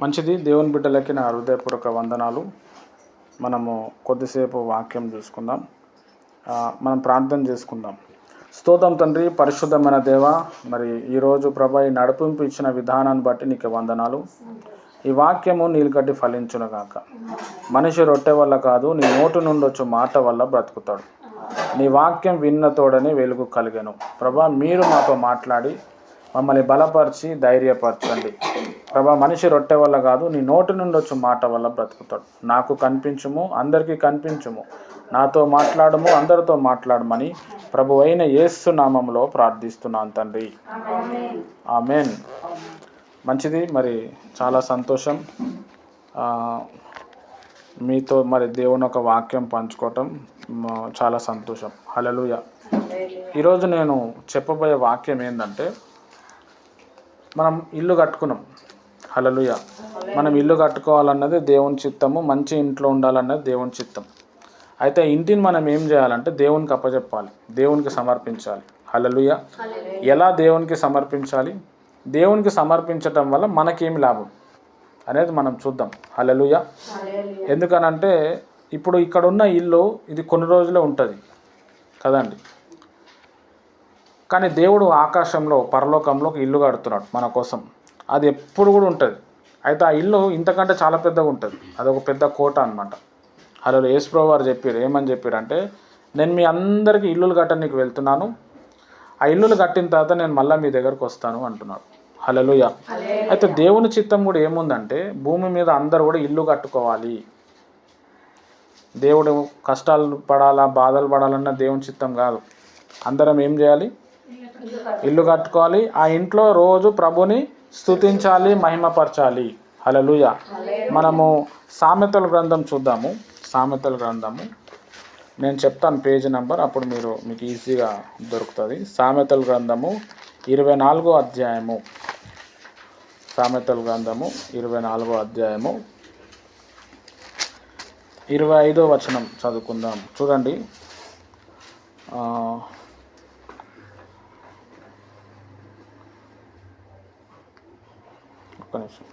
మంచిది. దేవుని బిడ్డలకి నా హృదయపూర్వక వందనాలు. మనము కొద్దిసేపు వాక్యం చూసుకుందాం. మనం ప్రార్థన చేసుకుందాం. స్తోత్రం తండ్రి పరిశుద్ధమైన దేవ మరి ఈరోజు ప్రభా ఈ నడిపింపు ఇచ్చిన విధానాన్ని బట్టి నీకు వందనాలు. ఈ వాక్యము నీలుగడ్డి ఫలించును గాక. మనిషి రొట్టె వల్ల కాదు నీ నోటు నుండి వచ్చే మాట వల్ల బ్రతుకుతాడు. నీ వాక్యం విన్న తోడనే వెలుగు కలిగాను. ప్రభా మీరు మాతో మాట్లాడి మమ్మల్ని బలపరిచి ధైర్యపరచండి. ప్రభా మనిషి రొట్టె వల్ల కాదు నీ నోటి నుండి వచ్చే మాట వల్ల బ్రతుకుతాడు. నాకు కనిపించుము అందరికీ కనిపించుము. నాతో మాట్లాడము అందరితో మాట్లాడమని ప్రభు అయిన యేసు నామంలో ప్రార్థిస్తున్నాను తండ్రి. ఆమెన్. మంచిది మరి చాలా సంతోషం. మీతో మరి దేవుని ఒక వాక్యం పంచుకోవటం చాలా సంతోషం. హలలుయ ఈరోజు నేను చెప్పబోయే వాక్యం ఏంటంటే మనం ఇల్లు కట్టుకున్నాం. హలలుయ మనం ఇల్లు కట్టుకోవాలన్నది దేవుని చిత్తము మంచి ఇంట్లో ఉండాలన్నది దేవుని చిత్తం అయితే ఇంటిని మనం ఏం చేయాలంటే దేవునికి అప్పచెప్పాలి దేవునికి సమర్పించాలి. హలలుయ ఎలా దేవునికి సమర్పించాలి? దేవునికి సమర్పించటం వల్ల మనకేమి లాభం అనేది మనం చూద్దాం. హలలుయ ఎందుకనంటే ఇప్పుడు ఇక్కడ ఉన్న ఇల్లు ఇది కొన్ని రోజులే ఉంటుంది. కదండి? కానీ దేవుడు ఆకాశంలో పరలోకంలో ఒక ఇల్లు కడుతున్నాడు మన కోసం. అది ఎప్పుడు కూడా ఉంటుంది. అయితే ఆ ఇల్లు ఇంతకంటే చాలా పెద్దగా ఉంటుంది. అది ఒక పెద్ద కోట అనమాట అలా యేసుప్రభు వారు చెప్పారు ఏమని చెప్పారంటే నేను మీ అందరికీ ఇల్లులు కట్టడానికి వెళ్తున్నాను. ఆ ఇల్లులు కట్టిన తర్వాత నేను మళ్ళీ మీ దగ్గరకు వస్తాను అంటున్నాడు. హలలుయ అయితే దేవుని చిత్తం కూడా ఏముందంటే భూమి మీద అందరూ కూడా ఇల్లు కట్టుకోవాలి. దేవుడు కష్టాలు పడాలా బాధలు పడాలన్న దేవుని చిత్తం కాదు. అందరం ఏం చేయాలి? ఇల్లు కట్టుకోవాలి. ఆ ఇంట్లో రోజు ప్రభుని స్తుతించాలి మహిమపరచాలి. హలలుయ మనము సామెతల గ్రంథం చూద్దాము. సామెతల గ్రంథము. నేను చెప్తాను పేజీ నెంబర్ అప్పుడు మీరు మీకు ఈజీగా దొరుకుతుంది. సామెతల గ్రంథము ఇరవై నాలుగో అధ్యాయము. సామెతల గ్రంథము ఇరవై నాలుగో అధ్యాయము. ఇరవై ఐదో వచనం చదువుకుందాం. చూడండి. ఒక్క నిమిషం.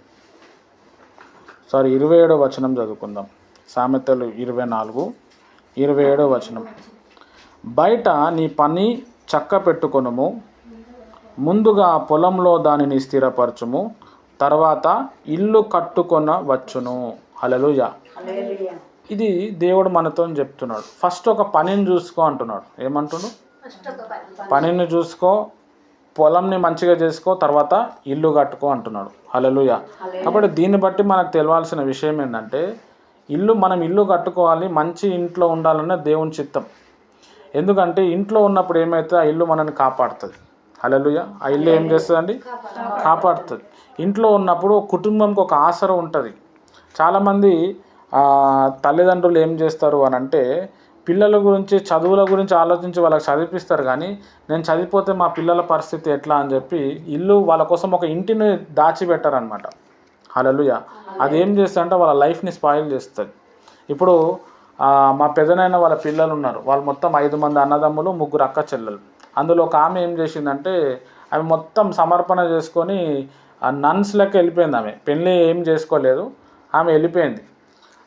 సారీ ఇరవై ఏడో వచనం చదువుకుందాం. సామెతలు ఇరవై నాలుగు ఇరవై ఏడో వచనం. బయట నీ పని చక్క పెట్టుకొనుము ముందుగా పొలంలో దానిని స్థిరపరచుము తర్వాత ఇల్లు కట్టుకొన వచ్చును. హలలుయ ఇది దేవుడు మనతో చెప్తున్నాడు. ఫస్ట్ ఒక పనిని చూసుకో అంటున్నాడు. ఏమంటున్నాడు? పనిని చూసుకో పొలంని మంచిగా చేసుకో తర్వాత ఇల్లు కట్టుకో అంటున్నాడు. హలలుయ కాబట్టి దీన్ని బట్టి మనకు తెలియాల్సిన విషయం ఏంటంటే ఇల్లు మనం ఇల్లు కట్టుకోవాలి మంచి ఇంట్లో ఉండాలన్న దేవుని చిత్తం. ఎందుకంటే ఇంట్లో ఉన్నప్పుడు ఏమైతే ఆ ఇల్లు మనల్ని కాపాడుతుంది. హలలుయ ఆ ఇల్లు ఏం చేస్తుందండి? కాపాడుతుంది. ఇంట్లో ఉన్నప్పుడు కుటుంబంకి ఒక ఆసర ఉంటుంది. చాలామంది తల్లిదండ్రులు ఏం చేస్తారు అని అంటే పిల్లల గురించి చదువుల గురించి ఆలోచించి వాళ్ళకి చదివిపిస్తారు కానీ నేను చదివిపోతే మా పిల్లల పరిస్థితి ఎట్లా? అని చెప్పి ఇల్లు వాళ్ళ కోసం ఒక ఇంటిని దాచిపెట్టారనమాట హలలుయ అది ఏం చేస్తుందంటే వాళ్ళ లైఫ్ని స్పాయిల్ చేస్తుంది ఇప్పుడు మా పెదనైన వాళ్ళ పిల్లలు ఉన్నారు. వాళ్ళు మొత్తం ఐదు మంది అన్నదమ్ములు ముగ్గురు అక్క చెల్లెలు. అందులో ఒక ఆమె ఏం చేసిందంటే ఆమె మొత్తం సమర్పణ చేసుకొని నన్స్ లెక్క వెళ్ళిపోయింది ఆమె. పెళ్ళి ఏం చేసుకోలేదు. ఆమె వెళ్ళిపోయింది.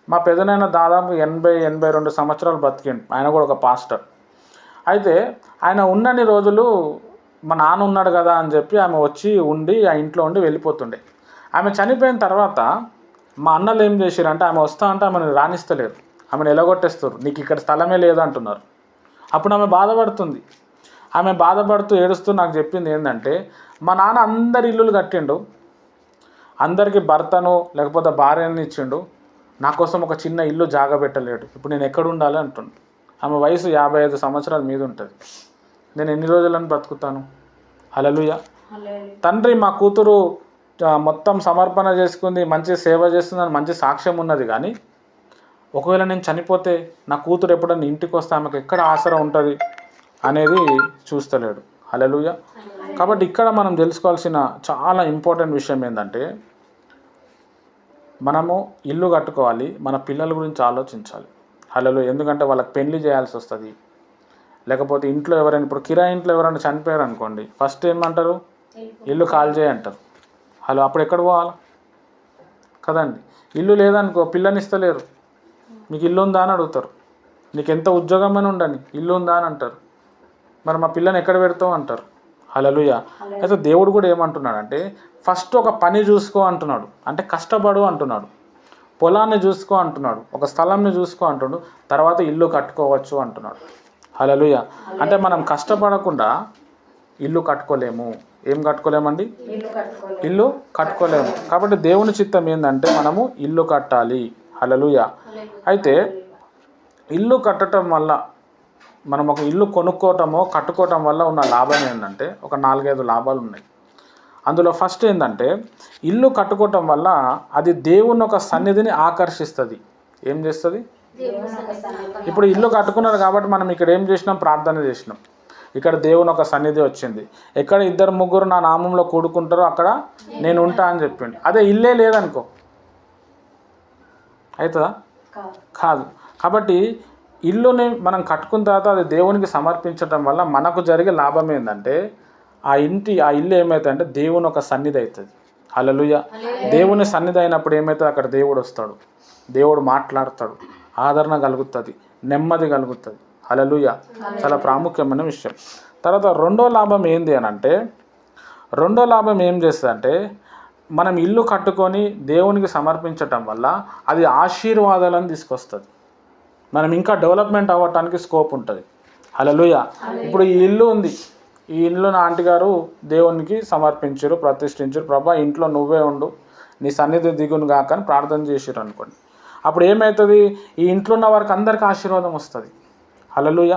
మా పెదనైన దాదాపు ఎనభై ఎనభై రెండు సంవత్సరాలు బ్రతికిండు ఆయన కూడా ఒక పాస్టర్. అయితే ఆయన ఉన్నన్ని రోజులు మా నాన్న ఉన్నాడు కదా అని చెప్పి ఆమె వచ్చి ఉండి ఆ ఇంట్లో ఉండి వెళ్ళిపోతుండే. ఆమె చనిపోయిన తర్వాత మా అన్నలు ఏం చేశారంటే ఆమె వస్తా అంటే ఆమెను రాణిస్తలేరు ఆమెను ఎలగొట్టేస్తారు నీకు ఇక్కడ స్థలమే లేదు అంటున్నారు. అప్పుడు ఆమె బాధపడుతుంది. ఆమె బాధపడుతూ ఏడుస్తూ నాకు చెప్పింది ఏంటంటే మా నాన్న అందరి ఇల్లులు కట్టిండు. అందరికీ భర్తను లేకపోతే భార్యను ఇచ్చిండు. నా కోసం ఒక చిన్న ఇల్లు జాగ పెట్టలేడు. ఇప్పుడు నేను ఎక్కడ ఉండాలి అంటుండు. ఆమె వయసు యాభై ఐదు సంవత్సరాల మీద ఉంటుంది. నేను ఎన్ని రోజులను బ్రతుకుతాను? హలలుయ తండ్రి మా కూతురు మొత్తం సమర్పణ చేసుకుంది మంచి సేవ చేస్తుందని మంచి సాక్ష్యం ఉన్నది కానీ ఒకవేళ నేను చనిపోతే నా కూతురు ఎప్పుడన్నా ఇంటికి వస్తే ఆమెకు ఎక్కడ ఆసరా ఉంటుంది అనేది చూస్తలేడు. హలలుయ కాబట్టి ఇక్కడ మనం తెలుసుకోవాల్సిన చాలా ఇంపార్టెంట్ విషయం ఏంటంటే మనము ఇల్లు కట్టుకోవాలి మన పిల్లల గురించి ఆలోచించాలి. హలో ఎందుకంటే వాళ్ళకి పెళ్ళి చేయాల్సి వస్తుంది. లేకపోతే ఇంట్లో ఎవరైనా ఇప్పుడు కిరాయి ఇంట్లో ఎవరైనా చనిపోయారు అనుకోండి ఫస్ట్ ఏమంటారు? ఇల్లు కాల్ చేయి అంటారు హలో అప్పుడు ఎక్కడ పోవాలి? కదండి. ఇల్లు లేదనుకో పిల్లని ఇస్తలేరు. మీకు ఇల్లు ఉందా అని అడుగుతారు. నీకు ఎంత ఉద్యోగం అని ఉండని ఇల్లు ఉందా అని అంటారు. మరి మా పిల్లని ఎక్కడ పెడతావు అంటారు. హలలుయ అయితే దేవుడు కూడా ఏమంటున్నాడంటే ఫస్ట్ ఒక పని చూసుకో అంటున్నాడు. అంటే కష్టపడు అంటున్నాడు. పొలాన్ని చూసుకో అంటున్నాడు. ఒక స్థలంని చూసుకో అంటున్నాడు. తర్వాత ఇల్లు కట్టుకోవచ్చు అంటున్నాడు. హలలుయ అంటే మనం కష్టపడకుండా ఇల్లు కట్టుకోలేము. ఏం కట్టుకోలేమండి? ఇల్లు కట్టుకోలేము. కాబట్టి దేవుని చిత్తం ఏంటంటే మనము ఇల్లు కట్టాలి. హలలుయ అయితే ఇల్లు కట్టడం వల్ల మనం ఒక ఇల్లు కొనుక్కోవటమో కట్టుకోవటం వల్ల ఉన్న లాభం ఏంటంటే ఒక నాలుగైదు లాభాలు ఉన్నాయి. అందులో ఫస్ట్ ఏంటంటే ఇల్లు కట్టుకోవటం వల్ల అది దేవుని ఒక సన్నిధిని ఆకర్షిస్తుంది. ఏం చేస్తుంది? ఇప్పుడు ఇల్లు కట్టుకున్నారు కాబట్టి మనం ఇక్కడ ఏం చేసినాం? ప్రార్థన చేసినాం. ఇక్కడ దేవుని ఒక సన్నిధి వచ్చింది. ఎక్కడ ఇద్దరు ముగ్గురు నా నామంలో కూడుకుంటారో అక్కడ నేను ఉంటా అని చెప్పిండు. అదే ఇల్లే లేదనుకో. అవుతుందా కాదు. కాబట్టి ఇల్లుని మనం కట్టుకున్న తర్వాత అది దేవునికి సమర్పించడం వల్ల మనకు జరిగే లాభం ఏంటంటే ఆ ఇంటి ఆ ఇల్లు ఏమవుతుందంటే దేవుని ఒక సన్నిధి అవుతుంది. హల్లెలూయ. దేవుని సన్నిధి అయినప్పుడు ఏమవుతుంది అక్కడ దేవుడు వస్తాడు? దేవుడు మాట్లాడతాడు. ఆదరణ కలుగుతుంది. నెమ్మది కలుగుతుంది. హల్లెలూయ. చాలా ప్రాముఖ్యమైన విషయం. తర్వాత రెండో లాభం ఏంది అని అంటే రెండో లాభం ఏం చేస్తుందంటే మనం ఇల్లు కట్టుకొని దేవునికి సమర్పించటం వల్ల అది ఆశీర్వాదాలను తీసుకొస్తుంది. మనం ఇంకా డెవలప్మెంట్ అవ్వటానికి స్కోప్ ఉంటుంది. హలోయ ఇప్పుడు ఈ ఇల్లు ఉంది. ఈ ఇల్లు నా ఆంటీ గారు దేవునికి సమర్పించారు ప్రతిష్ఠించారు ప్రభా ఇంట్లో నువ్వే ఉండు. నీ సన్నిధి దిగును గాక అని ప్రార్థన చేసారు అనుకోండి. అప్పుడు ఏమవుతుంది ఈ ఇంట్లో ఉన్న వారికి అందరికి ఆశీర్వాదం వస్తుంది. హలలుయ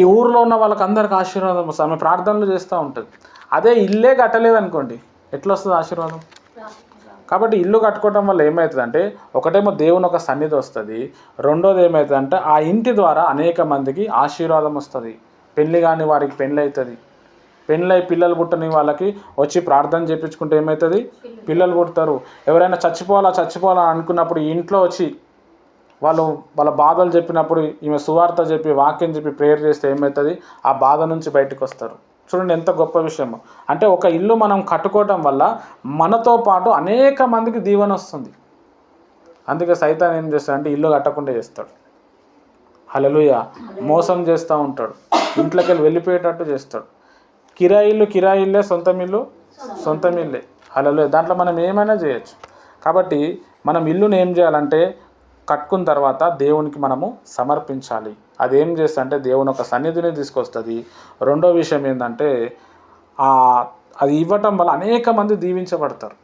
ఈ ఊర్లో ఉన్న వాళ్ళకి అందరికి ఆశీర్వాదం వస్తుంది. ఆమె ప్రార్థనలు చేస్తూ ఉంటుంది. అదే ఇల్లే కట్టలేదు అనుకోండి ఎట్లా వస్తుంది ఆశీర్వాదం? కాబట్టి ఇల్లు కట్టుకోవటం వల్ల ఏమవుతుందంటే ఒకటేమో దేవుని ఒక సన్నిధి వస్తుంది రెండోది ఏమవుతుందంటే ఆ ఇంటి ద్వారా అనేక మందికి ఆశీర్వాదం వస్తుంది పెళ్ళి కాని వారికి పెళ్ళి అవుతుంది పెళ్ళై పిల్లలు పుట్టని వాళ్ళకి వచ్చి ప్రార్థన చేయించుకుంటే ఏమవుతుంది? పిల్లలు పుడతారు. ఎవరైనా చచ్చిపోవాలా చచ్చిపోవాలా అనుకున్నప్పుడు ఈ ఇంట్లో వచ్చి వాళ్ళు వాళ్ళ బాధలు చెప్పినప్పుడు ఈమె సువార్త చెప్పి వాక్యం చెప్పి ప్రేయర్ చేస్తే ఏమవుతుంది? ఆ బాధ నుంచి బయటకు వస్తారు. చూడండి ఎంత గొప్ప విషయము. అంటే ఒక ఇల్లు మనం కట్టుకోవటం వల్ల మనతో పాటు అనేక మందికి దీవెన వస్తుంది. అందుకే సైతాన్ ఏం చేస్తాడు అంటే ఇల్లు కట్టకుండా చేస్తాడు. హలలుయ మోసం చేస్తూ ఉంటాడు. ఇంట్లోకి వెళ్ళి వెళ్ళిపోయేటట్టు చేస్తాడు. కిరాయిల్లు కిరాయిల్లే సొంత ఇల్లు? సొంత ఇల్లే. హలలుయ దాంట్లో మనం ఏమైనా చేయొచ్చు. కాబట్టి మనం ఇల్లుని ఏం చేయాలంటే కట్టుకున్న తర్వాత దేవునికి మనము సమర్పించాలి. అది ఏం చేస్తా అంటే దేవుని ఒక సన్నిధిని తీసుకొస్తుంది. రెండో విషయం ఏంటంటే అది ఇవ్వటం వల్ల అనేక మంది దీవించబడతారు.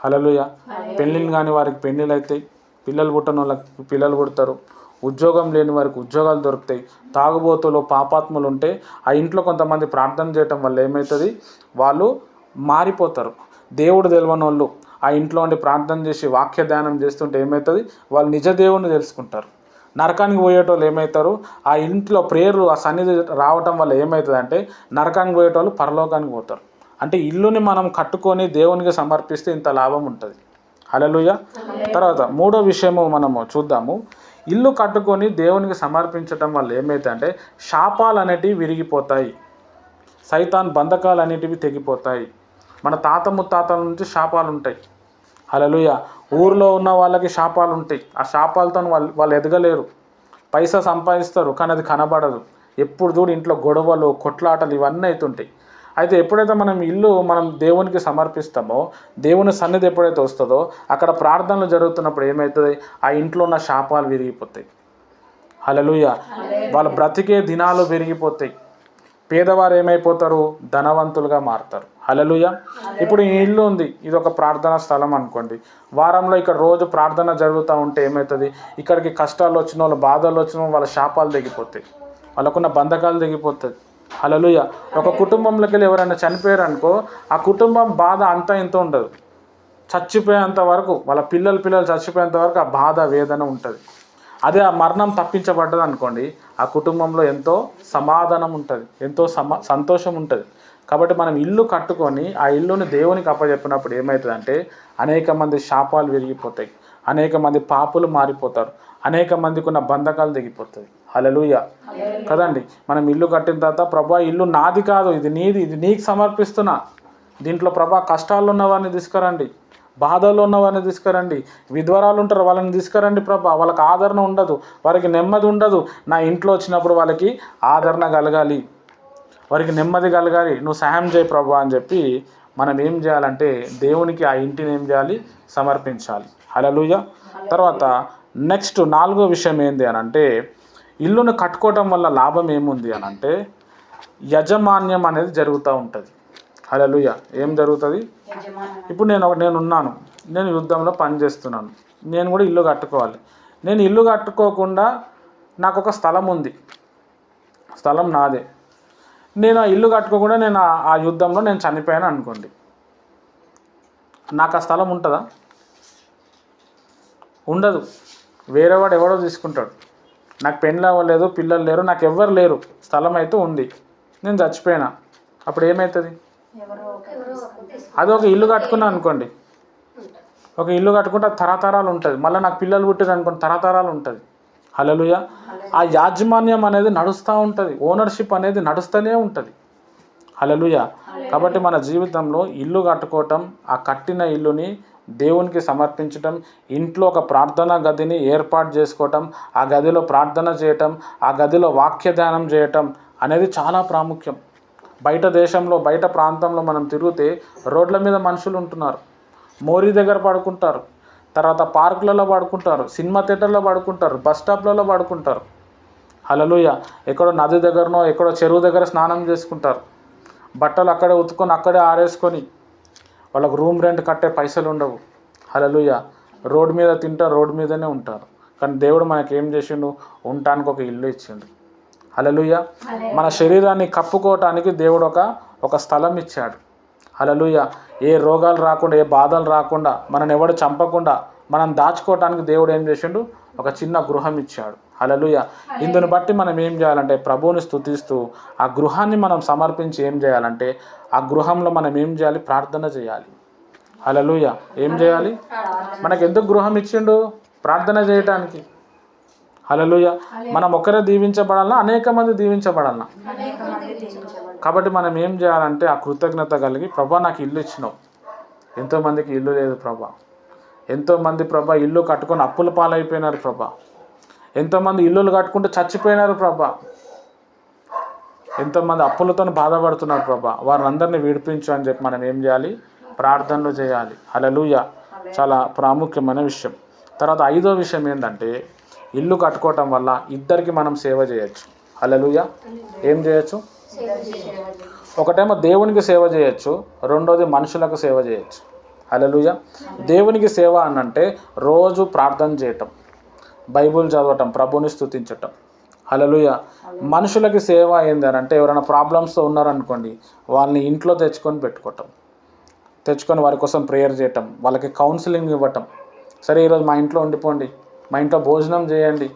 హలలుయ పెళ్ళిళ్ళు కాని వారికి పెళ్ళిళ్ళు అవుతాయి పిల్లలు పుట్టని వాళ్ళకి పిల్లలు పుడతారు ఉద్యోగం లేని వారికి ఉద్యోగాలు దొరుకుతాయి తాగుబోతులు పాపాత్ములు ఉంటే ఆ ఇంట్లో కొంతమంది ప్రార్థన చేయటం వల్ల ఏమవుతుంది వాళ్ళు మారిపోతారు. దేవుడు తెలియని వాళ్ళు ఆ ఇంట్లో ఉండి ప్రార్థన చేసి వాక్య ధ్యానం చేస్తుంటే ఏమవుతుంది వాళ్ళు నిజ దేవుని తెలుసుకుంటారు. నరకానికి పోయేటోళ్ళు ఏమవుతారు ఆ ఇంట్లో ప్రేయర్లు ఆ సన్నిధి రావటం వల్ల ఏమవుతుంది అంటే నరకానికి పోయేటోళ్ళు పరలోకానికి పోతారు. అంటే ఇల్లుని మనం కట్టుకొని దేవునికి సమర్పిస్తే ఇంత లాభం ఉంటుంది. హలలుయ తర్వాత మూడో విషయము మనము చూద్దాము. ఇల్లు కట్టుకొని దేవునికి సమర్పించటం వల్ల ఏమైతే శాపాలు అనేటివి విరిగిపోతాయి. సైతాన్ బంధకాలు అనేటివి తెగిపోతాయి. మన తాత ముత్తాతల నుంచి శాపాలు ఉంటాయి హలలుయ ఊర్లో ఉన్న వాళ్ళకి శాపాలు ఉంటాయి. ఆ శాపాలతో వాళ్ళు వాళ్ళు ఎదగలేరు. పైసా సంపాదిస్తారు కానీ అది కనబడదు. ఎప్పుడు చూడు ఇంట్లో గొడవలు కొట్లాటలు ఇవన్నీ అవుతుంటాయి అయితే ఎప్పుడైతే మనం ఇల్లు మనం దేవునికి సమర్పిస్తామో దేవుని సన్నిధి ఎప్పుడైతే వస్తుందో అక్కడ ప్రార్థనలు జరుగుతున్నప్పుడు ఏమవుతుంది ఆ ఇంట్లో ఉన్న శాపాలు విరిగిపోతాయి. హలలుయ వాళ్ళ బ్రతికే దినాలు పెరిగిపోతాయి పేదవారు ఏమైపోతారు ధనవంతులుగా మారుతారు. హలలుయ ఇప్పుడు ఈ ఇల్లు ఉంది. ఇది ఒక ప్రార్థనా స్థలం అనుకోండి. వారంలో ఇక్కడ రోజు ప్రార్థన జరుగుతూ ఉంటే ఏమవుతుంది ఇక్కడికి కష్టాలు వచ్చిన వాళ్ళు బాధలు వచ్చిన వాళ్ళు, శాపాలు తెగిపోతాయి. వాళ్ళకున్న బంధకాలు తెగిపోతుంది హలలుయ ఒక కుటుంబంలోకి వెళ్ళి ఎవరైనా చనిపోయారు అనుకో ఆ కుటుంబం బాధ అంతా ఇంత ఉండదు. చచ్చిపోయేంత వరకు వాళ్ళ పిల్లలు పిల్లలు చచ్చిపోయేంత వరకు ఆ బాధ వేదన ఉంటుంది. అదే ఆ మరణం తప్పించబడ్డది అనుకోండి ఆ కుటుంబంలో ఎంతో సమాధానం ఉంటుంది ఎంతో సమా సంతోషం ఉంటుంది. కాబట్టి మనం ఇల్లు కట్టుకొని ఆ ఇల్లుని దేవునికి అప్పచెప్పినప్పుడు ఏమవుతుందంటే అనేక మంది శాపాలు విరిగిపోతాయి అనేక మంది పాపులు మారిపోతారు అనేక మందికి ఉన్న బంధకాలు దిగిపోతాయి హలలుయ కదండి? మనం ఇల్లు కట్టిన తర్వాత ప్రభా ఇల్లు నాది కాదు ఇది నీది ఇది నీకు సమర్పిస్తున్నా. దీంట్లో ప్రభా కష్టాల్లో ఉన్న వారిని తీసుకురండి. బాధల్లో ఉన్న వారిని తీసుకురండి. విధ్వరాలు ఉంటారు వాళ్ళని తీసుకురండి ప్రభా. వాళ్ళకి ఆదరణ ఉండదు వారికి నెమ్మది ఉండదు. నా ఇంట్లో వచ్చినప్పుడు వాళ్ళకి ఆదరణ కలగాలి. వారికి నెమ్మది కలగాలి. నువ్వు సహాయం చేయి ప్రభా అని చెప్పి మనం ఏం చేయాలంటే దేవునికి ఆ ఇంటిని ఏం చేయాలి? సమర్పించాలి. హలలుయ తర్వాత నెక్స్ట్ నాలుగో విషయం ఏంది అని అంటే ఇల్లును కట్టుకోవటం వల్ల లాభం ఏముంది అని అంటే యజమాన్యం అనేది జరుగుతూ ఉంటుంది. హలలుయ ఏం జరుగుతుంది? ఇప్పుడు నేను ఒక- నేను ఉన్నాను నేను యుద్ధంలో పని చేస్తున్నాను. నేను కూడా ఇల్లు కట్టుకోవాలి. నేను ఇల్లు కట్టుకోకుండా నాకు ఒక స్థలం ఉంది. స్థలం నాదే. నేను ఆ ఇల్లు కట్టుకోకుండా నేను ఆ- యుద్ధంలో నేను చనిపోయాను అనుకోండి. నాకు ఆ స్థలం ఉంటుందా? ఉండదు. వేరేవాడు ఎవడో తీసుకుంటాడు. నాకు పెళ్ళి అవ్వలేదు పిల్లలు లేరు నాకు ఎవ్వరు లేరు. స్థలం అయితే ఉంది. నేను చచ్చిపోయినా. అప్పుడు ఏమవుతుంది. అది ఒక ఇల్లు కట్టుకున్నాను అనుకోండి. ఒక ఇల్లు కట్టుకుంటే తరతరాలు ఉంటుంది. మళ్ళీ నాకు పిల్లలు పుట్టారు అనుకోండి తరతరాలు ఉంటుంది. హలలుయ ఆ యాజమాన్యం అనేది నడుస్తూ ఉంటుంది. ఓనర్షిప్ అనేది నడుస్తూనే ఉంటుంది. హలలుయ కాబట్టి మన జీవితంలో ఇల్లు కట్టుకోవటం ఆ కట్టిన ఇల్లుని దేవునికి సమర్పించటం ఇంట్లో ఒక ప్రార్థనా గదిని ఏర్పాటు చేసుకోవటం ఆ గదిలో ప్రార్థన చేయటం ఆ గదిలో వాక్య ధ్యానం చేయటం అనేది చాలా ప్రాముఖ్యం. బయట దేశంలో బయట ప్రాంతంలో మనం తిరిగితే రోడ్ల మీద మనుషులు ఉంటున్నారు. మోరీ దగ్గర పడుకుంటారు. తర్వాత పార్కులలో పడుకుంటారు. సినిమా థియేటర్లో పడుకుంటారు. బస్ స్టాప్లలో పడుకుంటారు. హలలుయ ఎక్కడో నది దగ్గరనో ఎక్కడో చెరువు దగ్గర స్నానం చేసుకుంటారు. బట్టలు అక్కడే ఉతుకొని అక్కడే ఆరేసుకొని వాళ్ళకు రూమ్ రెంట్ కట్టే పైసలు ఉండవు. హలలుయ రోడ్డు మీద తింటారు రోడ్డు మీదనే ఉంటారు. కానీ దేవుడు మనకి ఏం చేసిండు? ఉండటానికి ఒక ఇల్లు ఇచ్చిండు. హలలుయ మన శరీరాన్ని కప్పుకోవటానికి దేవుడు ఒక ఒక స్థలం ఇచ్చాడు. హలలుయ ఏ రోగాలు రాకుండా ఏ బాధలు రాకుండా మనని ఎవడు చంపకుండా మనం దాచుకోవటానికి దేవుడు ఏం చేసిండు? ఒక చిన్న గృహం ఇచ్చాడు. హలలుయ ఇందుని బట్టి మనం ఏం చేయాలంటే ప్రభువుని స్తుతిస్తూ ఆ గృహాన్ని మనం సమర్పించి ఏం చేయాలంటే ఆ గృహంలో మనం ఏం చేయాలి? ప్రార్థన చేయాలి. హలలుయ ఏం చేయాలి? మనకు ఎందుకు గృహం ఇచ్చిండు? ప్రార్థన చేయటానికి. హలలుయ మనం ఒక్కరే దీవించబడాలన్నా అనేక మంది దీవించబడాలన్నా. కాబట్టి మనం ఏం చేయాలంటే ఆ కృతజ్ఞత కలిగి ప్రభా నాకు ఇల్లు ఇచ్చినావు. ఎంతోమందికి ఇల్లు లేదు ప్రభా. ఎంతోమంది ప్రభా ఇల్లు కట్టుకొని అప్పుల పాలైపోయినారు ప్రభా. ఎంతోమంది ఇల్లులు కట్టుకుంటూ చచ్చిపోయినారు ప్రభా. ఎంతోమంది అప్పులతో బాధపడుతున్నారు ప్రభా. వారిని అందరినీ విడిపించు అని చెప్పి మనం ఏం చేయాలి? ప్రార్థనలు చేయాలి. హలలుయ చాలా ప్రాముఖ్యమైన విషయం. తర్వాత ఐదో విషయం ఏంటంటే ఇల్లు కట్టుకోవటం వల్ల ఇద్దరికి మనం సేవ చేయొచ్చు. అలలుయ ఏం చేయొచ్చు? ఒకటేమో దేవునికి సేవ చేయొచ్చు రెండోది మనుషులకు సేవ చేయొచ్చు. అలలుయ దేవునికి సేవ అనంటే రోజు ప్రార్థన చేయటం బైబుల్ చదవటం ప్రభుని స్తుతించటం. అలలుయ మనుషులకి సేవ ఏంది అని అంటే ఎవరైనా ప్రాబ్లమ్స్తో ఉన్నారనుకోండి వాళ్ళని ఇంట్లో తెచ్చుకొని పెట్టుకోవటం తెచ్చుకొని వారి కోసం ప్రేయర్ చేయటం వాళ్ళకి కౌన్సిలింగ్ ఇవ్వటం. సరే ఈరోజు మా ఇంట్లో ఉండిపోండి. మా ఇంట్లో భోజనం చేయండి.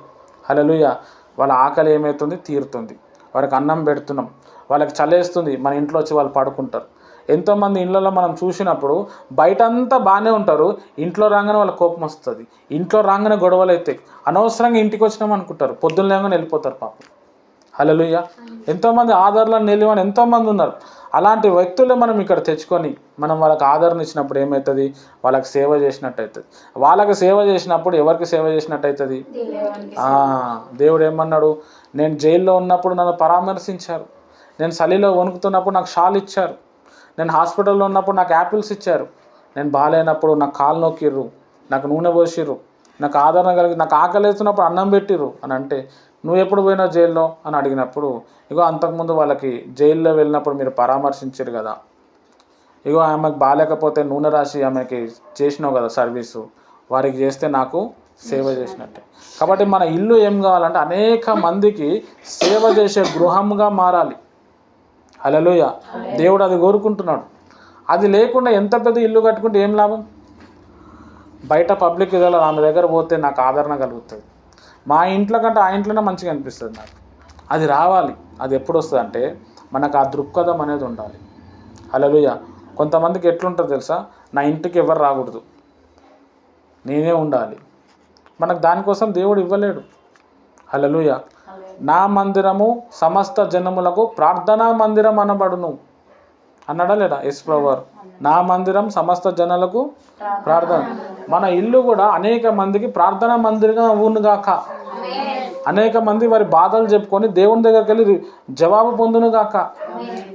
హలలుయ వాళ్ళ ఆకలి ఏమవుతుంది తీరుతుంది. వారికి అన్నం పెడుతున్నాం. వాళ్ళకి చలేస్తుంది మన ఇంట్లో వచ్చి వాళ్ళు పడుకుంటారు. ఎంతోమంది ఇళ్ళలో మనం చూసినప్పుడు బయట అంతా బాగానే ఉంటారు. ఇంట్లో రాగానే వాళ్ళ కోపం వస్తుంది. ఇంట్లో రాగానే గొడవలు అవుతాయి. అనవసరంగా ఇంటికి వచ్చినాం అనుకుంటారు. పొద్దున్న లేగానే వెళ్ళిపోతారు పాపం. హలలుయ ఎంతోమంది ఆదరణలు నిలివని ఎంతోమంది ఉన్నారు. అలాంటి వ్యక్తులు మనం ఇక్కడ తెచ్చుకొని మనం వాళ్ళకి ఆదరణ ఇచ్చినప్పుడు ఏమవుతుంది వాళ్ళకి సేవ చేసినట్టు అవుతుంది వాళ్ళకి సేవ చేసినప్పుడు ఎవరికి సేవ చేసినట్టు అవుతుంది దేవునికి ఆ, దేవుడు ఏమన్నాడు? నేను జైల్లో ఉన్నప్పుడు నన్ను పరామర్శించారు. నేను చలిలో వణుకుతున్నప్పుడు నాకు షాల్ ఇచ్చారు. నేను హాస్పిటల్లో ఉన్నప్పుడు నాకు యాపిల్స్ ఇచ్చారు. నేను బాగాలేనప్పుడు నాకు కాలు నొక్కిర్రు. నాకు నూనె పోసిర్రు. నాకు ఆదరణ కలిగి నాకు ఆకలి వేస్తున్నప్పుడు అన్నం పెట్టిర్రు అని అంటే నువ్వు ఎప్పుడు పోయినావు జైల్లో అని అడిగినప్పుడు ఇగో అంతకుముందు వాళ్ళకి జైల్లో వెళ్ళినప్పుడు మీరు పరామర్శించారు కదా. ఇగో ఆమెకు బాగాలేకపోతే నూనె రాసి ఆమెకి చేసినావు కదా సర్వీసు వారికి చేస్తే నాకు సేవ చేసినట్టే. కాబట్టి మన ఇల్లు ఏం కావాలంటే అనేక మందికి సేవ చేసే గృహంగా మారాలి. హలలుయ దేవుడు అది కోరుకుంటున్నాడు. అది లేకుండా ఎంత పెద్ద ఇల్లు కట్టుకుంటే ఏం లాభం? బయట పబ్లిక్ ఇదిలో ఆమె దగ్గర పోతే నాకు ఆదరణ కలుగుతుంది. మా ఇంట్లో కంటే ఆ ఇంట్లోనే మంచిగా అనిపిస్తుంది నాకు. అది రావాలి. అది ఎప్పుడు వస్తుంది అంటే మనకు ఆ దృక్పథం అనేది ఉండాలి. హలలుయ కొంతమందికి ఎట్లుంటుంది తెలుసా? నా ఇంటికి ఎవరు రాకూడదు. నేనే ఉండాలి. మనకు దానికోసం దేవుడు ఇవ్వలేడు. హలలుయ నా మందిరము సమస్త జనములకు ప్రార్థనా మందిరం అనబడును. అన్నాడా లేదా? ఎస్ ప్రభు నా మందిరం సమస్త జనులకు ప్రార్థన. మన ఇల్లు కూడా అనేక మందికి ప్రార్థన మందిరంగా అవునుగాక అనేక మంది వారి బాధలు చెప్పుకొని దేవుని దగ్గరికి వెళ్ళి జవాబు పొందునుగాక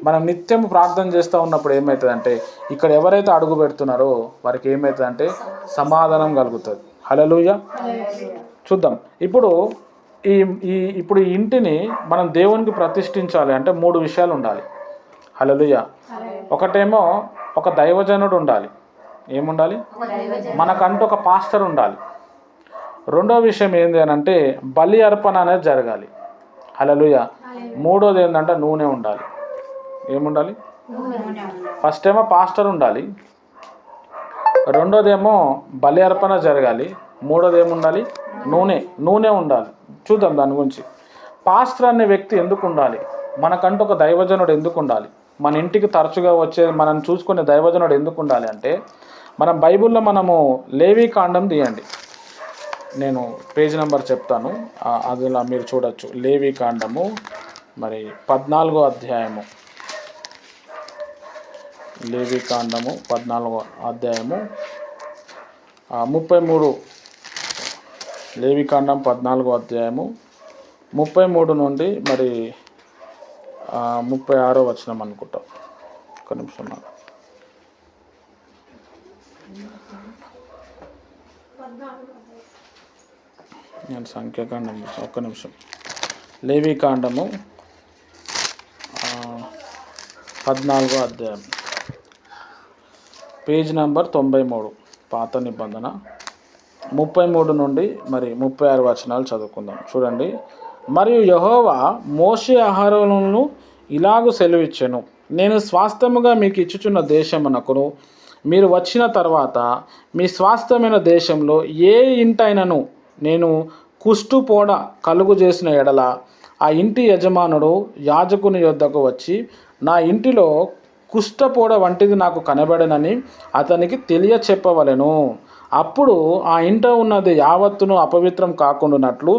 మనం నిత్యం ప్రార్థన చేస్తూ ఉన్నప్పుడు ఏమవుతుందంటే ఇక్కడ ఎవరైతే అడుగు పెడుతున్నారో వారికి ఏమవుతుందంటే సమాధానం కలుగుతుంది. హలలుయ చూద్దాం. ఇప్పుడు ఈ ఈ ఇప్పుడు ఈ ఇంటిని మనం దేవునికి ప్రతిష్ఠించాలి అంటే మూడు విషయాలు ఉండాలి. హలలుయ ఒకటేమో ఒక దైవజనుడు ఉండాలి. ఏముండాలి? మనకంటూ ఒక పాస్టర్ ఉండాలి. రెండో విషయం ఏంటి అని అంటే బలి అర్పణ అనేది జరగాలి. హలలుయ మూడోది ఏంటంటే నూనె ఉండాలి. ఏముండాలి? ఫస్ట్ ఏమో పాస్టర్ ఉండాలి. రెండోదేమో బలి అర్పణ జరగాలి. మూడోది ఏముండాలి నూనె. నూనె ఉండాలి. చూద్దాం దాని గురించి. పాస్టర్ అనే వ్యక్తి ఎందుకు ఉండాలి? మనకంటూ ఒక దైవజనుడు ఎందుకు ఉండాలి? మన ఇంటికి తరచుగా వచ్చే మనం చూసుకునే దైవజనుడు ఎందుకు ఉండాలి అంటే మనం బైబిల్లో మనము లేవీ కాండం తీయండి. నేను పేజ్ నెంబర్ చెప్తాను. అదిలా మీరు చూడొచ్చు. లేవి కాండము మరి పద్నాలుగో అధ్యాయము. లేవి కాండము పద్నాలుగో అధ్యాయము. ముప్పై మూడు లేవి కాండం పద్నాలుగో అధ్యాయము. ముప్పై మూడు నుండి మరి ముప్పై ఆరో వచనం అనుకుంటా. ఒక నిమిషం నేను సంఖ్యాకాండం ఒక్క నిమిషం. లేవి కాండము పద్నాలుగో అధ్యాయం. పేజ్ నెంబర్ తొంభై మూడు. పాత నిబంధన. ముప్పై మూడు నుండి మరి ముప్పై ఆరు వచనాలు చదువుకుందాం. చూడండి. మరియు యహోవా మోషే ఆహారములను ఇలాగు సెలవిచ్చెను. నేను స్వాస్థ్యముగా మీకు ఇచ్చుచున్న దేశమునకును మీరు వచ్చిన తర్వాత మీ స్వాస్థ్యమైన దేశంలో ఏ ఇంటైనను నేను కుష్టు పోడ కలుగు చేసిన ఎడల ఆ ఇంటి యజమానుడు యాజకుని యొద్దకు వచ్చి నా ఇంటిలో కుష్ఠపోడ వంటిది నాకు కనబడనని అతనికి తెలియ చెప్పవలెను అప్పుడు ఆ ఇంట ఉన్నది యావత్తును అపవిత్రం కాకుండానట్లు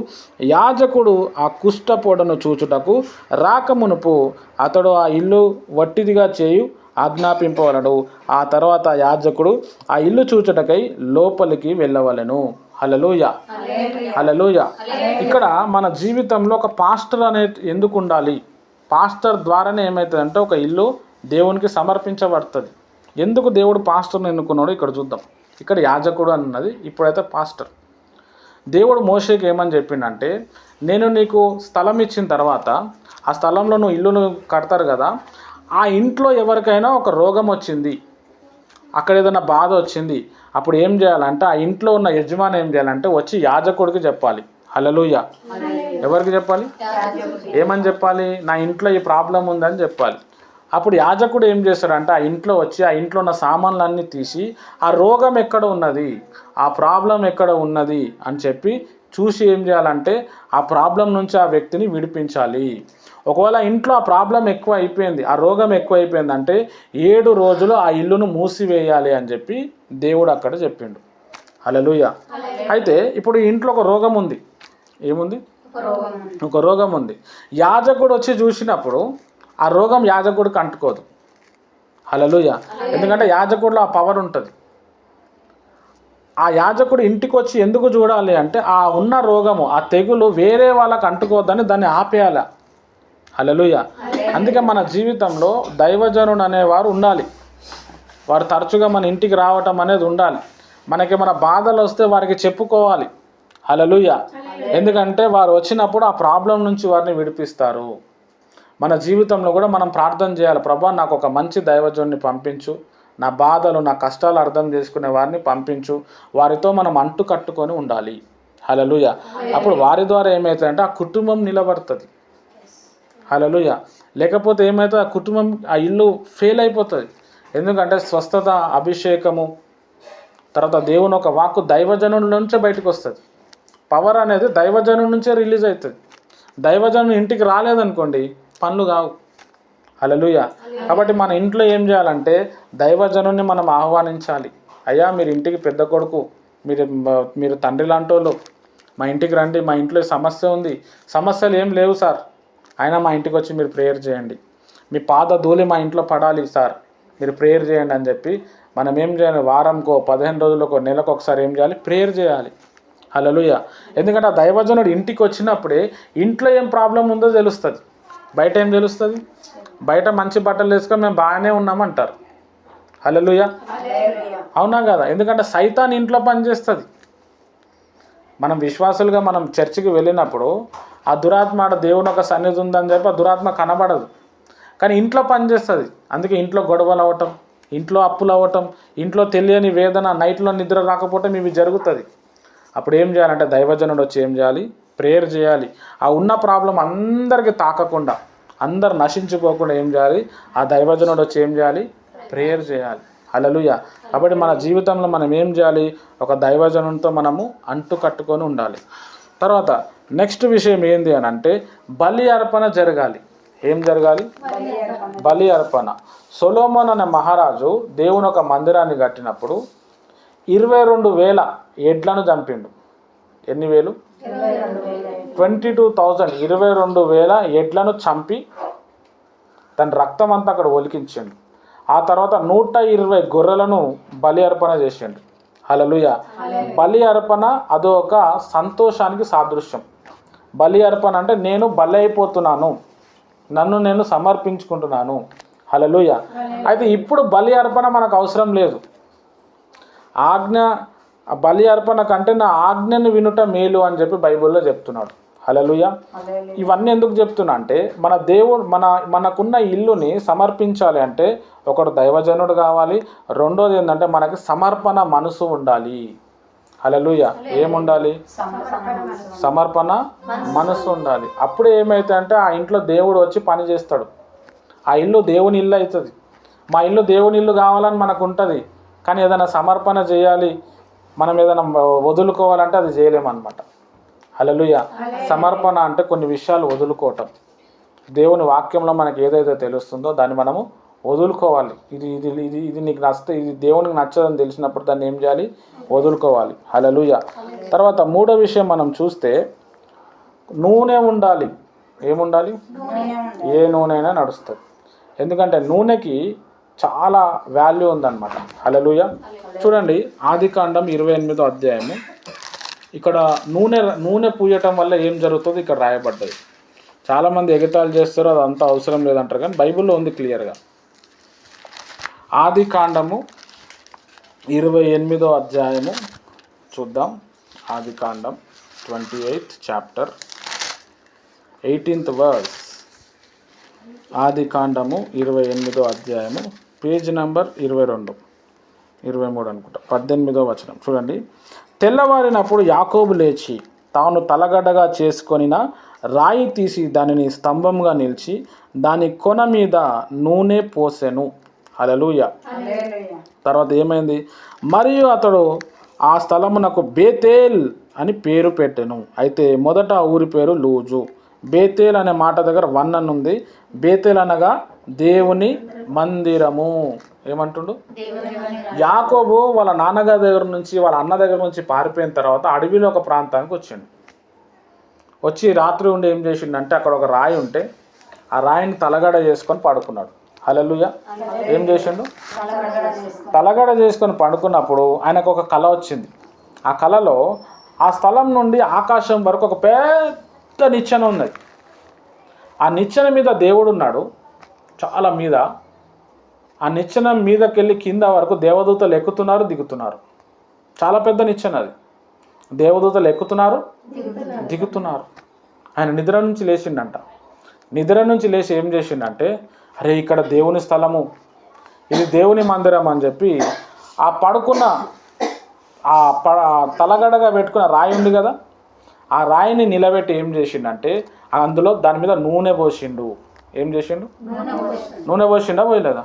యాజకుడు ఆ కుష్ఠపోడను చూచుటకు రాకమునుపు అతడు ఆ ఇల్లు వట్టిదిగా చేయు ఆజ్ఞాపింపవలడు ఆ తర్వాత యాజకుడు ఆ ఇల్లు చూచుటకై లోపలికి వెళ్ళవలెను. హలలోయ హలలోయ ఇక్కడ మన జీవితంలో ఒక పాస్టర్ అనే ఎందుకు ఉండాలి పాస్టర్ ద్వారానే ఏమవుతుందంటే ఒక ఇల్లు దేవునికి సమర్పించబడుతుంది. ఎందుకు దేవుడు పాస్టర్ని ఎన్నుకున్నాడో ఇక్కడ చూద్దాం. ఇక్కడ యాజకుడు అన్నది ఇప్పుడైతే పాస్టర్. దేవుడు మోషేకి ఏమని చెప్పిండంటే నేను నీకు స్థలం ఇచ్చిన తర్వాత ఆ స్థలంలో నువ్వు ఇల్లును కడతారు కదా ఆ ఇంట్లో ఎవరికైనా ఒక రోగం వచ్చింది అక్కడ ఏదైనా బాధ వచ్చింది అప్పుడు ఏం చేయాలంటే ఆ ఇంట్లో ఉన్న యజమాని ఏం చేయాలంటే వచ్చి యాజకుడికి చెప్పాలి. హలలుయ ఎవరికి చెప్పాలి? ఏమని చెప్పాలి? నా ఇంట్లో ఈ ప్రాబ్లం ఉందని చెప్పాలి. అప్పుడు యాజకుడు ఏం చేస్తాడంటే ఆ ఇంట్లో వచ్చి ఆ ఇంట్లో ఉన్న సామాన్లన్నీ తీసి ఆ రోగం ఎక్కడ ఉన్నది ఆ ప్రాబ్లం ఎక్కడ ఉన్నది అని చెప్పి చూసి ఏం చేయాలంటే ఆ ప్రాబ్లం నుంచి ఆ వ్యక్తిని విడిపించాలి. ఒకవేళ ఇంట్లో ఆ ప్రాబ్లం ఎక్కువ అయిపోయింది ఆ రోగం ఎక్కువ అయిపోయింది అంటే ఏడు రోజులు ఆ ఇల్లును మూసివేయాలి అని చెప్పి దేవుడు అక్కడ చెప్పిండు. హల్లెలూయా. అయితే ఇప్పుడు ఇంట్లో ఒక రోగం ఉంది. ఏముంది? ఒక రోగం ఉంది. యాజకుడు వచ్చి చూసినప్పుడు ఆ రోగం యాజకుడికి అంటుకోదు. హలలుయ ఎందుకంటే యాజకుడిలో ఆ పవర్ ఉంటుంది. ఆ యాజకుడు ఇంటికి వచ్చి ఎందుకు చూడాలి అంటే ఆ ఉన్న రోగము ఆ తెగులు వేరే వాళ్ళకి అంటుకోవద్దని దాన్ని ఆపేయాలి. హలలుయ అందుకే మన జీవితంలో దైవజనుడు అనేవారు ఉండాలి. వారు తరచుగా మన ఇంటికి రావటం అనేది ఉండాలి. మనకి మన బాధలు వస్తే వారికి చెప్పుకోవాలి. హలలుయ ఎందుకంటే వారు వచ్చినప్పుడు ఆ ప్రాబ్లం నుంచి వారిని విడిపిస్తారు. మన జీవితంలో కూడా మనం ప్రార్థన చేయాలి. ప్రభా నాకు ఒక మంచి దైవజుని పంపించు. నా బాధలు నా కష్టాలు అర్థం చేసుకునే వారిని పంపించు. వారితో మనం అంటు కట్టుకొని ఉండాలి. హలలుయ అప్పుడు వారి ద్వారా ఏమవుతుందంటే ఆ కుటుంబం నిలబడుతుంది. హలలుయ లేకపోతే ఏమవుతుంది ఆ కుటుంబం ఆ ఇల్లు ఫెయిల్ అయిపోతుంది. ఎందుకంటే స్వస్థత అభిషేకము తర్వాత దేవుని ఒక వాక్కు దైవజనుల నుంచే బయటకు వస్తుంది. పవర్ అనేది దైవజనుల నుంచే రిలీజ్ అవుతుంది. దైవజనుడు ఇంటికి రాలేదనుకోండి పనులు కావు. అలలుయ కాబట్టి మన ఇంట్లో ఏం చేయాలంటే దైవజనుని మనం ఆహ్వానించాలి. అయ్యా మీరు ఇంటికి పెద్ద కొడుకు మీరు మీరు తండ్రి లాంటి వాళ్ళు మా ఇంటికి రండి మా ఇంట్లో సమస్య ఉంది. సమస్యలు ఏం లేవు సార్. అయినా మా ఇంటికి వచ్చి మీరు ప్రేయర్ చేయండి. మీ పాద ధూళి మా ఇంట్లో పడాలి సార్. మీరు ప్రేయర్ చేయండి అని చెప్పి మనం ఏం చేయాలి? వారంకో పదిహేను రోజులకో నెలకు ఒకసారి ఏం చేయాలి? ప్రేయర్ చేయాలి. అలలుయ ఎందుకంటే ఆ దైవజనుడు ఇంటికి వచ్చినప్పుడే ఇంట్లో ఏం ప్రాబ్లం ఉందో తెలుస్తుంది. బయట ఏం తెలుస్తుంది? బయట మంచి బట్టలు వేసుకొని మేము బాగానే ఉన్నామంటారు. హల్లెలూయా. అవునా కదా? ఎందుకంటే సైతాన్ ఇంట్లో పనిచేస్తుంది మనం విశ్వాసులుగా మనం చర్చికి వెళ్ళినప్పుడు ఆ దురాత్మ ఆడ దేవుని ఒక సన్నిధి ఉందని చెప్పి ఆ దురాత్మ కనబడదు. కానీ ఇంట్లో పనిచేస్తుంది అందుకే ఇంట్లో గొడవలు అవ్వటం ఇంట్లో అప్పులు అవ్వటం ఇంట్లో తెలియని వేదన నైట్లో నిద్ర రాకపోవటం ఇవి జరుగుతుంది. అప్పుడు ఏం చేయాలంటే దైవజనుడు వచ్చి ఏం చేయాలి? ప్రేయర్ చేయాలి. ఆ ఉన్న ప్రాబ్లం అందరికీ తాకకుండా అందరు నశించిపోకుండా ఏం చేయాలి? ఆ దైవజనుడు వచ్చి ఏం చేయాలి? ప్రేయర్ చేయాలి. అలలుయ కాబట్టి మన జీవితంలో మనం ఏం చేయాలి? ఒక దైవజనంతో మనము అంటు కట్టుకొని ఉండాలి. తర్వాత నెక్స్ట్ విషయం ఏంది అని అంటే బలి అర్పణ జరగాలి. ఏం జరగాలి? బలి అర్పణ. సొలోమన్ సొలోమోన్ అనే మహారాజు దేవుని ఒక మందిరాన్ని కట్టినప్పుడు ఇరవై రెండు వేల ఎడ్లను చంపిండు. ఎన్ని వేలు? ట్వంటీ టూ థౌజండ్ ఇరవై రెండు వేల ఎడ్లను చంపి తన రక్తం అంతా అక్కడ ఒలికించిండు. ఆ తర్వాత నూట ఇరవై గొర్రెలను బలి అర్పణ చేసిండు. హలలుయ బలి అర్పణ అదొక సంతోషానికి సాదృశ్యం. బలి అర్పణ అంటే నేను బలి అయిపోతున్నాను. నన్ను నేను సమర్పించుకుంటున్నాను. హలలుయ అయితే ఇప్పుడు బలి అర్పణ మనకు అవసరం లేదు. ఆజ్ఞ ఆ బలి అర్పణ కంటే నా ఆజ్ఞను వినుట మేలు అని చెప్పి బైబిల్లో చెప్తున్నాడు. హలలుయ. ఇవన్నీ ఎందుకు చెప్తున్నా అంటే మన దేవుడు మన మనకున్న ఇల్లుని సమర్పించాలి అంటే ఒకడు దైవజనుడు కావాలి రెండోది ఏంటంటే మనకి సమర్పణ మనసు ఉండాలి. హలలుయ ఏముండాలి? సమర్పణ మనసు. సమర్పణ మనసు. ఉండాలి. అప్పుడు ఏమైతే అంటే ఆ ఇంట్లో దేవుడు వచ్చి పని చేస్తాడు. ఆ ఇల్లు దేవుని ఇల్లు అవుతుంది. మా ఇల్లు దేవుని ఇల్లు కావాలని మనకు ఉంటుంది. కానీ ఏదైనా సమర్పణ చేయాలి మనం ఏదైనా వదులుకోవాలంటే అది చేయలేమన్నమాట. హల్లెలూయా. సమర్పణ అంటే కొన్ని విషయాలు వదులుకోవటం. దేవుని వాక్యంలో మనకి ఏదైతే తెలుస్తుందో దాన్ని మనము వదులుకోవాలి. ఇది ఇది ఇది ఇది నీకు నచ్చితే ఇది దేవునికి నచ్చదని తెలిసినప్పుడు దాన్ని ఏం చేయాలి? వదులుకోవాలి. హల్లెలూయా. తర్వాత మూడో విషయం మనం చూస్తే నూనె ఉండాలి. ఏముండాలి. ఏ నూనె అయినా నడుస్తుంది. ఎందుకంటే నూనెకి చాలా వాల్యూ ఉందన్నమాట. హలలుయ చూడండి ఆదికాండం ఇరవై ఎనిమిదో అధ్యాయము. ఇక్కడ నూనె నూనె పూయటం వల్ల ఏం జరుగుతుంది? ఇక్కడ రాయబడ్డది. చాలామంది ఎగతాళి చేస్తారు అది అంత అవసరం లేదంటారు. కానీ బైబిల్లో ఉంది క్లియర్గా ఆది కాండము ఇరవై ఎనిమిదో అధ్యాయము. చూద్దాం. ఆది కాండం twenty eighth chapter eighteenth verse. ఆది కాండము ఇరవై ఎనిమిదో అధ్యాయము. పేజ్ నంబర్ ఇరవై రెండు. ఇరవై మూడు అనుకుంటా. పద్దెనిమిదో వచనం. చూడండి. తెల్లవారినప్పుడు యాకోబు లేచి తాను తలగడగా చేసుకొనిన రాయి తీసి దానిని స్తంభంగా నిలిచి దాని కొన మీద నూనె పోసెను. హల్లెలూయా. తర్వాత ఏమైంది? మరియు అతడు ఆ స్థలమునకు బేతేల్ అని పేరు పెట్టెను. అయితే మొదట ఊరి పేరు లూజు. బేతేల్ అనే మాట దగ్గర వన్ అని ఉంది బేతేల్ అనగా దేవుని మందిరము. ఏమంటుండు? యాకోబు వాళ్ళ నాన్నగారి దగ్గర నుంచి వాళ్ళ అన్న దగ్గర నుంచి పారిపోయిన తర్వాత అడవిలో ఒక ప్రాంతానికి వచ్చిండు. వచ్చి రాత్రి ఉండి ఏం చేసిండంటే అక్కడ ఒక రాయి ఉంటే ఆ రాయిని తలగడ చేసుకొని పడుకున్నాడు. హలలుయ ఏం చేసిండు? తలగడ చేసుకొని పడుకున్నప్పుడు ఆయనకు ఒక కళ వచ్చింది. ఆ కళలో ఆ స్థలం నుండి ఆకాశం వరకు ఒక పెద్ద నిచ్చెన ఉన్నది. ఆ నిచ్చెన మీద దేవుడు ఉన్నాడు. చాలా మీద ఆ నిచ్చెన మీదకెళ్ళి కింద వరకు దేవదూతలు ఎక్కుతున్నారు దిగుతున్నారు. చాలా పెద్ద నిచ్చెన అది. దేవదూతలు ఎక్కుతున్నారు దిగుతున్నారు. ఆయన నిద్ర నుంచి లేచిండంట. నిద్ర నుంచి లేచి ఏం చేసిండంటే అరే ఇక్కడ దేవుని స్థలము ఇది దేవుని మందిరం అని చెప్పి ఆ పడుకున్న ఆ ప తలగడగా పెట్టుకున్న రాయి ఉంది కదా ఆ రాయిని నిలబెట్టి ఏం చేసిండంటే అందులో దాని మీద నూనె పోసిండు. ఏం చేసిండు? నూనె పోసి నూనె పోసిండా పోయలేదా.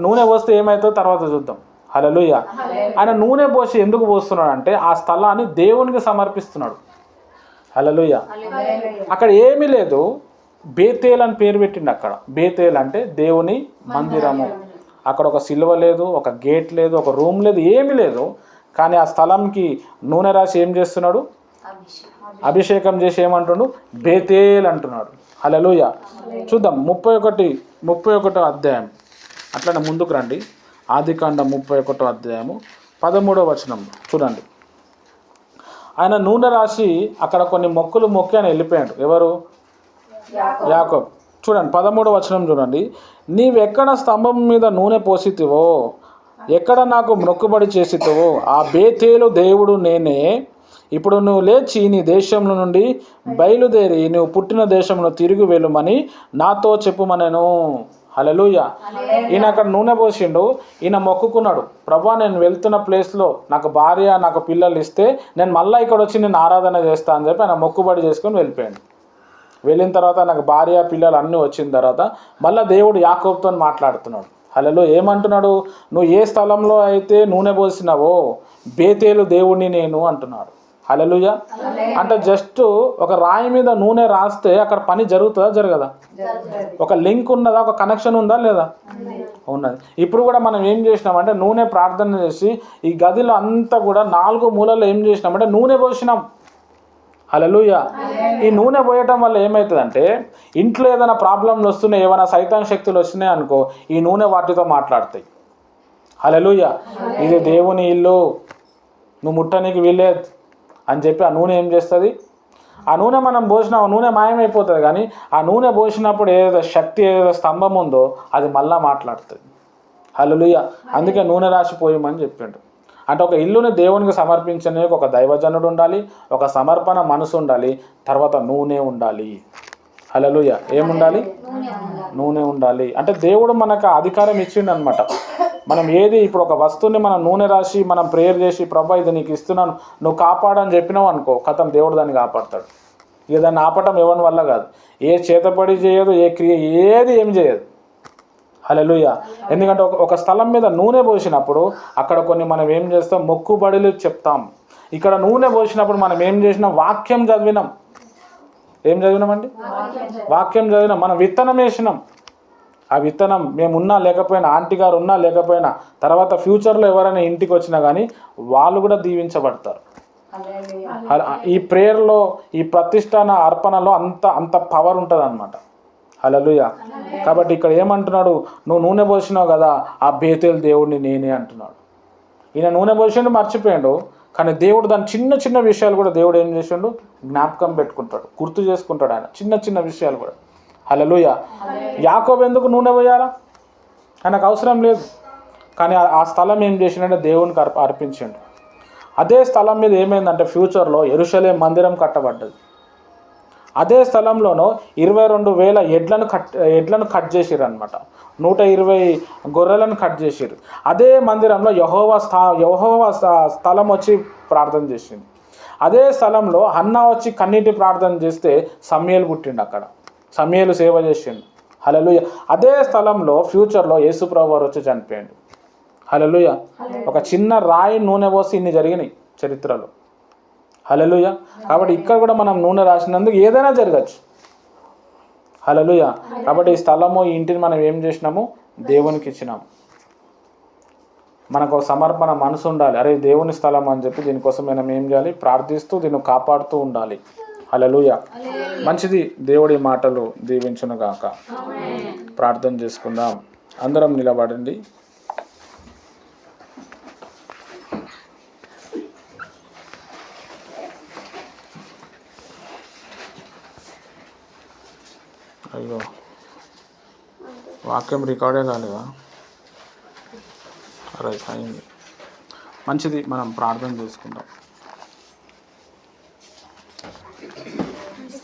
నూనె పోస్తే ఏమవుతుందో తర్వాత చూద్దాం. హల్లెలూయా. ఆయన నూనె పోసి ఎందుకు పోస్తున్నాడు అంటే ఆ స్థలాన్ని దేవునికి సమర్పిస్తున్నాడు. హల్లెలూయా. అక్కడ ఏమీ లేదు. బేతేల్ అని పేరు పెట్టిండు అక్కడ. బేతేల్ అంటే దేవుని మందిరము. అక్కడ ఒక సిలువ లేదు ఒక గేట్ లేదు ఒక రూమ్ లేదు ఏమీ లేదు. కానీ ఆ స్థలంకి నూనె రాసి ఏం చేస్తున్నాడు? అభిషేకం చేసి ఏమంటుండు? బేతేల్ అంటున్నాడు. హలలుయ చూద్దాం ముప్పై ఒకటి ముప్పై ఒకటో అధ్యాయం. అట్లనే ముందుకు రండి. ఆదికాండం ముప్పై ఒకటో అధ్యాయము పదమూడవ వచనం. చూడండి. ఆయన నూనె రాసి అక్కడ కొన్ని మొక్కులు మొక్కి ఆయన వెళ్ళిపోయాడు. ఎవరు? యాకోబ్. చూడండి పదమూడవ వచనం చూడండి. నీవెక్కడ స్తంభం మీద నూనె పోసితివో ఎక్కడ నాకు మొక్కుబడి చేసితివో ఆ బేతేలు దేవుడు నేనే ఇప్పుడు నువ్వు లేచి నీ దేశంలో నుండి బయలుదేరి నువ్వు పుట్టిన దేశంలో తిరిగి వెళ్ళమని నాతో చెప్పుమనెను. హలలుయ ఈయన అక్కడ నూనె పోసిండు. ఈయన మొక్కుకున్నాడు. ప్రభా నేను వెళ్తున్న ప్లేస్లో నాకు భార్య నాకు పిల్లలు ఇస్తే నేను మళ్ళీ ఇక్కడ వచ్చి నేను ఆరాధన చేస్తా అని చెప్పి ఆయన మొక్కుబడి చేసుకొని వెళ్ళిపోయాడు. వెళ్ళిన తర్వాత నాకు భార్య పిల్లలు అన్నీ వచ్చిన తర్వాత మళ్ళీ దేవుడు యాకోబ్తో మాట్లాడుతున్నాడు. హలో ఏమంటున్నాడు? నువ్వు ఏ స్థలంలో అయితే నూనె పోసినావో బేతేలు దేవుడిని నేను అంటున్నాడు. హలలుయ అంటే జస్ట్ ఒక రాయి మీద నూనె రాస్తే అక్కడ పని జరుగుతుందా జరగదా? ఒక లింక్ ఉన్నదా ఒక కనెక్షన్ ఉందా లేదా? ఉన్నది. ఇప్పుడు కూడా మనం ఏం చేసినామంటే నూనె ప్రార్థన చేసి ఈ గదిలో అంతా కూడా నాలుగు మూలల్లో ఏం చేసినామంటే నూనె పోసినాం. హలలుయ ఈ నూనె పోయటం వల్ల ఏమవుతుందంటే ఇంట్లో ఏదైనా ప్రాబ్లంలు వస్తున్నాయి ఏమైనా సైతాన్ శక్తులు వచ్చినాయి అనుకో ఈ నూనె వాటితో మాట్లాడతాయి. హలలుయ ఇది దేవుని ఇల్లు. నువ్వు ముట్టనికి వీల్లేదు. అని చెప్పి ఆ నూనె ఏం చేస్తుంది? ఆ నూనె మనం పోసిన ఆ నూనె మాయమైపోతుంది కానీ ఆ నూనె పోసినప్పుడు ఏదో శక్తి ఏదో స్తంభం ఉందో అది మళ్ళా మాట్లాడుతుంది. హలలుయ అందుకే నూనె రాసి పోయమని చెప్పిండు. అంటే ఒక ఇల్లుని దేవునికి సమర్పించనే ఒక దైవజనుడు ఉండాలి ఒక సమర్పణ మనసు ఉండాలి తర్వాత నూనె ఉండాలి. హలలుయ ఏముండాలి? నూనె. ఉండాలి. అంటే దేవుడు మనకు అధికారం ఇచ్చిండు అనమాట మనం ఏది ఇప్పుడు ఒక వస్తువుని మనం నూనె రాసి మనం ప్రేయర్ చేసి ప్రభా ఇది నీకు ఇస్తున్నాను నువ్వు కాపాడని చెప్పినావు అనుకో కథం దేవుడు దాన్ని కాపాడతాడు. ఇక దాన్ని ఆపటం ఎవరి వల్ల కాదు. ఏ చేతపడి చేయదు ఏ క్రియ ఏది ఏం చేయదు. హలలుయ ఎందుకంటే ఒక ఒక స్థలం మీద నూనె పోసినప్పుడు అక్కడ కొన్ని మనం ఏం చేస్తాం? మొక్కుబడులు చెప్తాం. ఇక్కడ నూనె పోసినప్పుడు మనం ఏం చేసినాం? వాక్యం చదివినాం. ఏం చదివినామండి? వాక్యం చదివినాం. మనం విత్తనం వేసినాం. ఆ విత్తనం మేము ఉన్నా లేకపోయినా ఆంటీ గారు ఉన్నా లేకపోయినా తర్వాత ఫ్యూచర్లో ఎవరైనా ఇంటికి వచ్చినా కానీ వాళ్ళు కూడా దీవించబడతారు. ఈ ప్రేయర్లో ఈ ప్రతిష్టాన అర్పణలో అంత అంత పవర్ ఉంటుంది అనమాట హలలుయ కాబట్టి ఇక్కడ ఏమంటున్నాడు? నువ్వు నూనె పోసినావు కదా ఆ బేతేలు దేవుడిని నేనే అంటున్నాడు. ఈయన నూనె పోసిండు మర్చిపోయాడు. కానీ దేవుడు దాని చిన్న చిన్న విషయాలు కూడా దేవుడు ఏం చేసిండు? జ్ఞాపకం పెట్టుకుంటాడు. గుర్తు చేసుకుంటాడు ఆయన. చిన్న చిన్న విషయాలు కూడా. హలలుయ యాకోబు ఎందుకు నూనె పోయాలా? ఆయనకు అవసరం లేదు. కానీ ఆ- స్థలం ఏం చేసిండంటే దేవునికి అర్ప అర్పించిండు. అదే స్థలం మీద ఏమైందంటే ఫ్యూచర్లో ఎరుషలేం మందిరం కట్టబడ్డది. అదే స్థలంలోనూ ఇరవై రెండు వేల ఎడ్లను కట్ ఎడ్లను కట్ చేసిర్రు అనమాట నూట ఇరవై గొర్రెలను కట్ చేసిర్రు. అదే మందిరంలో యహోవా స్థా యహోవా స్థ- స్థలం వచ్చి ప్రార్థన చేసింది. అదే స్థలంలో అన్న వచ్చి కన్నీటి ప్రార్థన చేస్తే సమయలు పుట్టిండు అక్కడ. సమయలు సేవ చేసిండు. హలలుయ అదే స్థలంలో ఫ్యూచర్లో యేసుప్రభు వారు వచ్చి చనిపోయిండు. హలలుయ ఒక చిన్న రాయి నూనె పోసి ఇన్ని జరిగినాయి చరిత్రలో. హలలుయ కాబట్టి ఇక్కడ కూడా మనం నూనె రాసినందుకు ఏదైనా జరగచ్చు. హలలుయ కాబట్టి ఈ స్థలము ఈ ఇంటిని మనం ఏం చేసినాము? దేవునికి ఇచ్చినాము. మనకు సమర్పణ మనసు ఉండాలి. అరే దేవుని స్థలం అని చెప్పి దీనికోసం మనం ఏం చేయాలి? ప్రార్థిస్తూ దీన్ని కాపాడుతూ ఉండాలి. హలలుయ మంచిది దేవుడి మాటలు దీవించును గాక ప్రార్థన చేసుకుందాం. అందరం నిలబడండి. అయ్యో వాక్యం రికార్డే కాలేదా? రైట్ అయింది. మంచిది మనం ప్రార్థన చేసుకుందాం.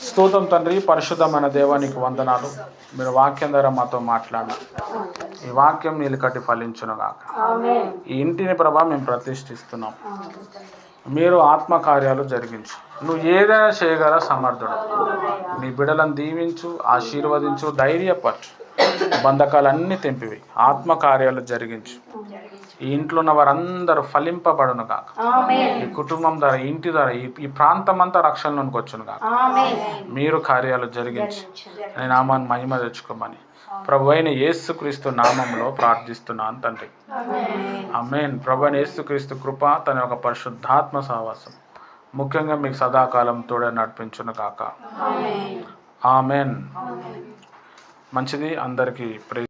స్తోత్రం తండ్రి పరిశుద్ధమైన దేవానికి వందనాలు. మీరు వాక్యం ద్వారా మాతో మాట్లాడిన ఈ వాక్యం నీలికట్టి ఫలించును గాక ఈ ఇంటిని ప్రభా మేము ప్రతిష్ఠిస్తున్నాం. మీరు ఆత్మ కార్యాలు జరిగించు. నువ్వు ఏదైనా చేయగల సమర్థుడు. నీ బిడలను దీవించు ఆశీర్వదించు ధైర్యపరచు. బంధకాలన్నీ తెంపివి. ఆత్మ కార్యాలు జరిగించు. ఈ ఇంట్లో ఉన్న వారందరూ ఫలింపబడును కాక ఈ కుటుంబం ద్వారా ఈ ఇంటి ద్వారా ఈ ప్రాంతం అంతా రక్షణలోనికి వచ్చును కాక మీరు కార్యాలు జరిగించి. నేను నామాన్ని మహిమ తెచ్చుకోమని. ప్రభు అయిన యేసుక్రీస్తు నామంలో ప్రార్థిస్తున్నాను తండ్రి. అమేన్ ప్రభు అయిన యేసుక్రీస్తు కృప తన యొక్క పరిశుద్ధాత్మ సహవాసం ముఖ్యంగా మీకు సదాకాలం తోడే నడిపించును కాక ఆమెన్. మంచిది. అందరికీ ప్రే